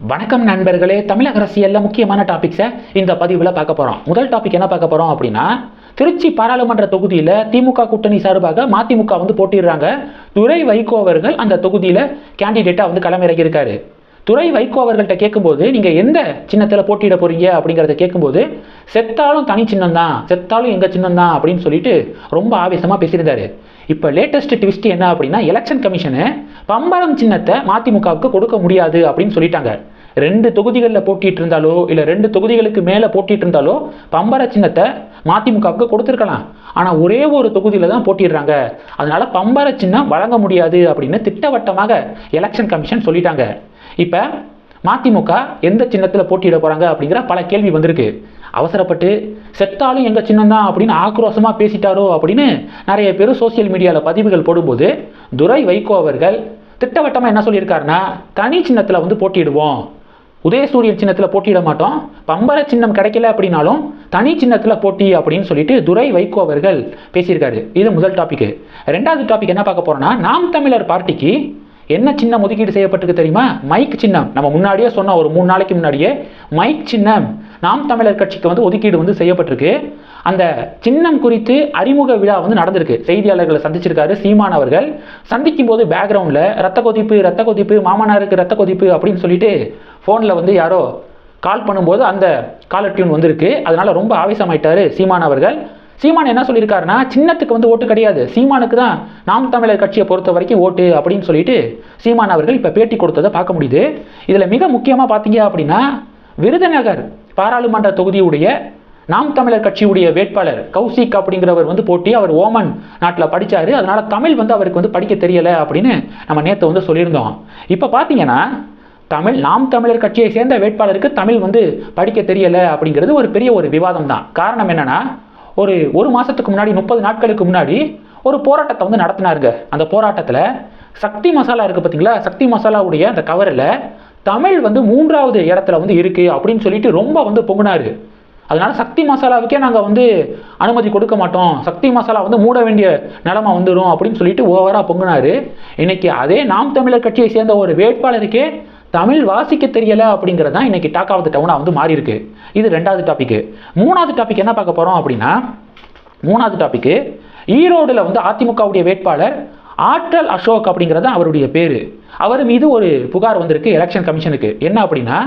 வணக்கம் நண்பர்களே தமிழக அரசியலில் முக்கியமான டாபிக்ஸை இந்த பதிவில் பார்க்க போகிறோம் முதல் டாபிக் என்ன பார்க்க போகிறோம் அப்படின்னா திருச்சி பாராளுமன்ற தொகுதியில் திமுக கூட்டணி சார்பாக மதிமுக வந்து போட்டிடுறாங்க துரை வைகோ அவர்கள் அந்த தொகுதியில் கேண்டிடேட்டாக வந்து களமிறங்கியிருக்காரு. துறை வைகோ அவர்கள்ட்ட கேட்கும்போது நீங்கள் எந்த சின்னத்தில் போட்டியிட போறீங்க? அப்படிங்கிறத கேட்கும்போது செத்தாலும் தனி சின்னம் தான் செத்தாலும் எங்கள் சின்னம் தான் அப்படின்னு சொல்லிட்டு ரொம்ப ஆவேசமாக பேசியிருந்தார். இப்போ லேட்டஸ்ட் ட்விஸ்ட் என்ன அப்படின்னா எலெக்ஷன் கமிஷனு பம்பரம் சின்னத்தை மதிமுகவுக்கு கொடுக்க முடியாது அப்படின்னு சொல்லிட்டாங்க. ரெண்டு தொகுதிகளில் போட்டிட்டு இருந்தாலோ இல்லை ரெண்டு தொகுதிகளுக்கு மேலே போட்டிட்டு இருந்தாலோ பம்பர சின்னத்தை மதிமுகவுக்கு கொடுத்துருக்கலாம். ஆனால் ஒரே ஒரு தொகுதியில் தான் போட்டிடுறாங்க. அதனால பம்பர சின்னம் வழங்க முடியாது அப்படின்னு திட்டவட்டமாக எலெக்ஷன் கமிஷன் சொல்லிட்டாங்க. இப்போ மதிமுக எந்த சின்னத்தில் போட்டியிட போகிறாங்க அப்படிங்கிற பல கேள்வி வந்திருக்கு. அவசரப்பட்டு செத்தாலும் எங்கள் சின்னம் தான் அப்படின்னு ஆக்ரோஷமாக பேசிட்டாரோ அப்படின்னு நிறைய பேர் சோசியல் மீடியாவில் பதிவுகள் போடும்போது துரை வைகோ அவர்கள் திட்டவட்டமாக என்ன சொல்லியிருக்காருன்னா தனி சின்னத்தில் வந்து போட்டியிடுவோம். உதயசூரியன் சின்னத்தில் போட்டியிட மாட்டோம். பம்பர சின்னம் கிடைக்கல அப்படின்னாலும் தனி சின்னத்தில் போட்டி அப்படின்னு சொல்லிட்டு துரை வைகோ அவர்கள் பேசியிருக்காரு. இது முதல் டாபிக் ரெண்டாவது டாபிக் என்ன பார்க்க போறோம்னா நாம் தமிழர் பார்ட்டிக்கு என்ன சின்னம் ஒதுக்கீடு செய்யப்பட்டிருக்கு தெரியுமா? மைக் சின்னம். நம்ம முன்னாடியே சொன்ன ஒரு மூணு நாளைக்கு முன்னாடியே மைக் சின்னம். நாம் தமிழர் கட்சிக்கு வந்து ஒதுக்கீடு வந்து செய்யப்பட்டிருக்கு. அந்த சின்னம் குறித்து அறிமுக விழா வந்து நடந்திருக்கு. செய்தியாளர்களை சந்திச்சிருக்காரு சீமான் அவர்கள். சந்திக்கும் போது பேக்ரவுண்டில் ரத்த கொதிப்பு ரத்த கொதிப்பு மாமனாருக்கு ரத்த கொதிப்பு அப்படின்னு சொல்லிட்டு ஃபோனில் வந்து யாரோ கால் பண்ணும்போது அந்த காலர் டியூன் வந்திருக்கு. அதனால ரொம்ப ஆவேசமாயிட்டாரு சீமான் அவர்கள். சீமான் என்ன சொல்லியிருக்காருன்னா சின்னத்துக்கு வந்து ஓட்டு கிடையாது. சீமானுக்கு தான் நாம் தமிழர் கட்சியை பொறுத்த வரைக்கும் ஓட்டு அப்படின்னு சொல்லிட்டு சீமான் அவர்கள் இப்போ பேட்டி கொடுத்ததை பார்க்க முடியுது. இதில் மிக முக்கியமாக பார்த்தீங்க அப்படின்னா விருதுநகர் பாராளுமன்ற தொகுதியுடைய நாம் தமிழர் கட்சியுடைய வேட்பாளர் கௌசிக் அப்படிங்கிறவர் வந்து போட்டி அவர் ஓமன் நாட்டில் படித்தார் அதனால் தமிழ் வந்து அவருக்கு வந்து படிக்க தெரியலை அப்படின்னு நம்ம நேற்று வந்து சொல்லியிருந்தோம். இப்போ பார்த்தீங்கன்னா தமிழ் நாம் தமிழர் கட்சியை சேர்ந்த வேட்பாளருக்கு தமிழ் வந்து படிக்க தெரியலை அப்படிங்கிறது ஒரு பெரிய ஒரு விவாதம் தான் காரணம் என்னென்னா ஒரு ஒரு மாதத்துக்கு முன்னாடி முப்பது நாட்களுக்கு முன்னாடி ஒரு போராட்டத்தை வந்து நடத்தினாருங்க. அந்த போராட்டத்தில் சக்தி மசாலா இருக்குது பார்த்தீங்களா சக்தி மசாலாவுடைய அந்த கவரில் தமிழ் வந்து மூன்றாவது இடத்துல வந்து இருக்குது அப்படின்னு சொல்லிட்டு ரொம்ப வந்து பொங்குனாரு. அதனால் சக்தி மசாலாவுக்கே நாங்கள் வந்து அனுமதி கொடுக்க மாட்டோம். சக்தி மசாலா வந்து மூட வேண்டிய நிலமை வந்துடும் அப்படின்னு சொல்லிட்டு ஓவராக பொங்குனாரு. இன்னைக்கு அதே நாம் தமிழர் கட்சியை சேர்ந்த ஒரு வேட்பாளருக்கே தமிழ் வாசிக்க தெரியல அப்படிங்கிறது தான் இன்னைக்கு டாக் ஆஃப் த டவுனாக வந்து மாறி இருக்கு இது ரெண்டாவது டாப்பிக்கு மூணாவது டாபிக் என்ன பார்க்க போகிறோம் அப்படின்னா மூணாவது டாப்பிக்கு ஈரோடில் வந்து அதிமுகவுடைய வேட்பாளர் ஆற்றல் அசோக் அப்படிங்கிறது அவருடைய பேர். அவர் மீது ஒரு புகார் வந்திருக்கு எலெக்ஷன் கமிஷனுக்கு என்ன அப்படின்னா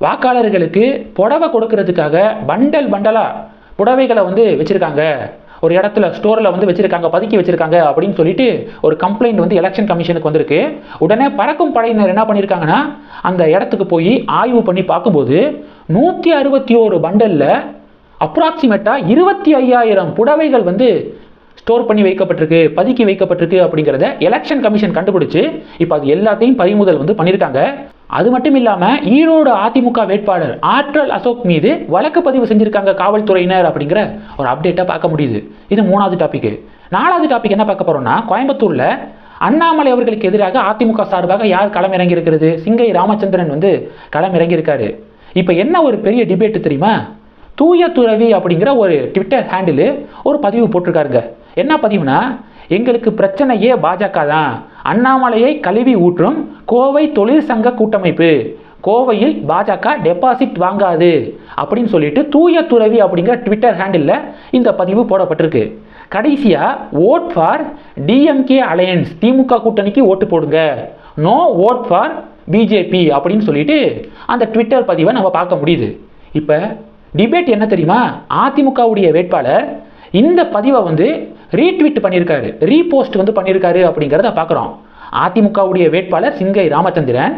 வாக்காளர்களுக்கு புடவை கொடுக்கறதுக்காக பண்டல் பண்டலாக புடவைகளை வந்து வச்சுருக்காங்க. ஒரு இடத்துல ஸ்டோரில் வந்து வச்சுருக்காங்க பதுக்கி வச்சுருக்காங்க அப்படின்னு சொல்லிட்டு ஒரு கம்ப்ளைண்ட் வந்து எலெக்ஷன் கமிஷனுக்கு வந்திருக்கு. உடனே பறக்கும் படையினர் என்ன பண்ணியிருக்காங்கன்னா அந்த இடத்துக்கு போய் ஆய்வு பண்ணி பார்க்கும்போது நூற்றி அறுபத்தி ஓரு பண்டலில் அப்ராக்சிமேட்டாக இருபத்தி ஐயாயிரம் புடவைகள் வந்து ஸ்டோர் பண்ணி வைக்கப்பட்டிருக்கு பதுக்கி வைக்கப்பட்டிருக்கு அப்படிங்கிறத எலெக்ஷன் கமிஷன் கண்டுபிடிச்சு இப்போ அது எல்லாத்தையும் பறிமுதல் வந்து பண்ணியிருக்காங்க அது மட்டும் இல்லாமல் ஈரோடு அதிமுக வேட்பாளர் ஆற்றல் அசோக் மீது வழக்கு பதிவு செஞ்சுருக்காங்க காவல்துறையினர் அப்படிங்கிற ஒரு அப்டேட்டை பார்க்க முடியுது. இது மூணாவது டாபிக் நாலாவது டாபிக் என்ன பார்க்க போகிறோம்னா கோயம்புத்தூரில் அண்ணாமலை அவர்களுக்கு எதிராக அதிமுக சார்பாக யார் களமிறங்கி இருக்கிறது சிங்கை ராமச்சந்திரன் வந்து களமிறங்கி இருக்காரு இப்போ என்ன ஒரு பெரிய டிபேட் தெரியுமா? தூய துறவி அப்படிங்கிற ஒரு ட்விட்டர் ஹேண்டில் ஒரு பதிவு போட்டிருக்காருங்க. என்ன பதிவுனா எங்களுக்கு பிரச்சனையே பாஜக தான். அண்ணாமலையை கழுவி ஊற்றும் கோவை தொழிற்சங்க கூட்டமைப்பு. கோவையில் பாஜக டெபாசிட் வாங்காது அப்படின்னு சொல்லிட்டு தூய துறவி அப்படிங்கிற ட்விட்டர் ஹேண்டில் இந்த பதிவு போடப்பட்டிருக்கு. கடைசியாக ஓட் ஃபார் டிஎம்கே அலையன்ஸ் திமுக கூட்டணிக்கு ஓட்டு போடுங்க. நோ ஓட் ஃபார் பிஜேபி அப்படின்னு சொல்லிட்டு அந்த ட்விட்டர் பதிவை நம்ம பார்க்க முடியுது. இப்போ டிபேட் என்ன தெரியுமா? அதிமுகவுடைய வேட்பாளர் இந்த பதிவை வந்து ரீட்வீட் பண்ணியிருக்காரு ரீபோஸ்ட் வந்து பண்ணியிருக்காரு அப்படிங்கிறத பார்க்குறோம். அதிமுகவுடைய வேட்பாளர் சிங்கை ராமச்சந்திரன்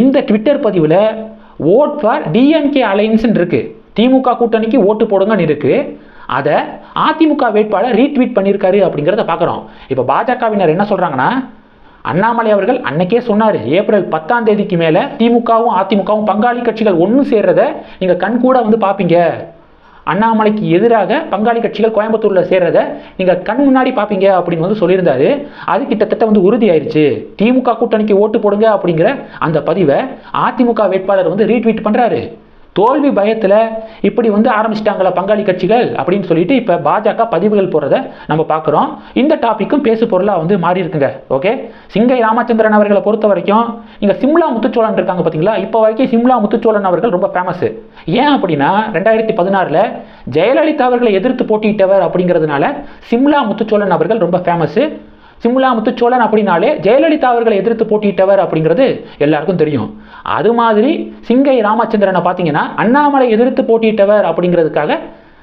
இந்த ட்விட்டர் பதிவில் ஓட் ஃபார் டிஎம்கே அலையன்ஸ்னு இருக்குது திமுக கூட்டணிக்கு ஓட்டு போடுங்கன்னு இருக்குது அதை அதிமுக வேட்பாளர் ரீட்வீட் பண்ணியிருக்காரு அப்படிங்கிறத பார்க்குறோம். இப்போ பாஜகவினர் என்ன சொல்கிறாங்கன்னா அண்ணாமலை அவர்கள் அன்னைக்கே சொன்னார் ஏப்ரல் பத்தாம் தேதிக்கு மேலே திமுகவும் அதிமுகவும் பங்காளி கட்சிகள் ஒன்று சேர்றத நீங்கள் கண்கூட வந்து பார்ப்பீங்க. அண்ணாமலைக்கு எதிராக பங்காளி கட்சிகள் கோயம்புத்தூரில் சேர்றத நீங்கள் கண் முன்னாடி பார்ப்பீங்க அப்படின்னு வந்து சொல்லியிருந்தாரு. அது கிட்டத்தட்ட வந்து உறுதி ஆயிடுச்சு திமுக கூட்டணிக்கு ஓட்டு போடுங்க அப்படிங்கிற அந்த பதிவை அதிமுக வேட்பாளர் வந்து ரீட்வீட் பண்ணுறாரு தோல்வி பயத்தில் இப்படி வந்து ஆரம்பிச்சிட்டாங்களா பங்காளி கட்சிகள் அப்படின்னு சொல்லிட்டு இப்போ பாஜக பதிவுகள் போடுறத நம்ம பார்க்குறோம் இந்த டாப்பிக்கும் பேசு பொருளாக வந்து மாறி இருக்குங்க. ஓகே சிங்கை ராமச்சந்திரன் அவர்களை பொறுத்த வரைக்கும் இங்கே சிம்லா முத்துச்சோழன் இருக்காங்க பார்த்தீங்களா இப்போ வரைக்கும் சிம்லா முத்துச்சோழன் அவர்கள் ரொம்ப ஃபேமஸ் ஏன் அப்படின்னா ரெண்டாயிரத்தி பதினாறில் ஜெயலலிதா அவர்களை எதிர்த்து போட்டியிட்டவர் அப்படிங்கிறதுனால சிம்லா முத்துச்சோழன் அவர்கள் ரொம்ப ஃபேமஸ் சிம்லா முத்துச்சோழன் அப்படின்னாலே ஜெயலலிதா அவர்களை எதிர்த்து போட்டியிட்டவர் அப்படிங்கிறது எல்லாருக்கும் தெரியும். அது மாதிரி சிங்கை ராமச்சந்திரனை பார்த்தீங்கன்னா அண்ணாமலை எதிர்த்து போட்டியிட்டவர் அப்படிங்கிறதுக்காக